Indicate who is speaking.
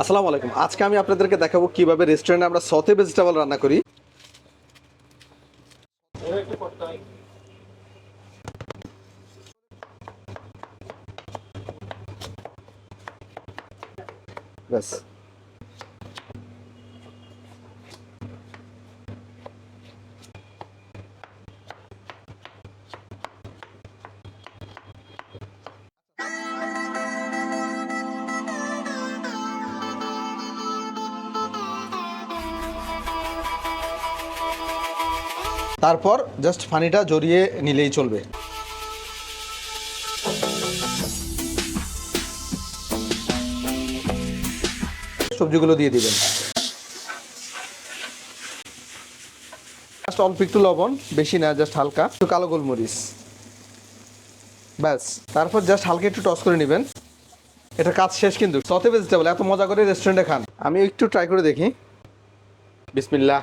Speaker 1: আসসালামু আলাইকুম। আজকে আমি আপনাদেরকে দেখাবো কীভাবে রেস্টুরেন্টে আমরা সতে ভেজিটেবল রান্না করি। ব্যাস। তারপর জাস্ট পানিটা জড়িয়ে নিলেই চলবে। সবজিগুলো দিয়ে দিবেন। জাস্ট অল্প একটু লবণ, বেশি না জাস্ট হালকা। একটু কালো গোলমরিচ। ব্যাস, তারপর জাস্ট হালকা একটু টস করে নেবেন। এটা কাজ শেষ কিন্তু। সতে ভেজিটেবল এত মজা করে রেস্টুরেন্টে খান। আমি একটু ট্রাই করে দেখি। বিসমিল্লাহ।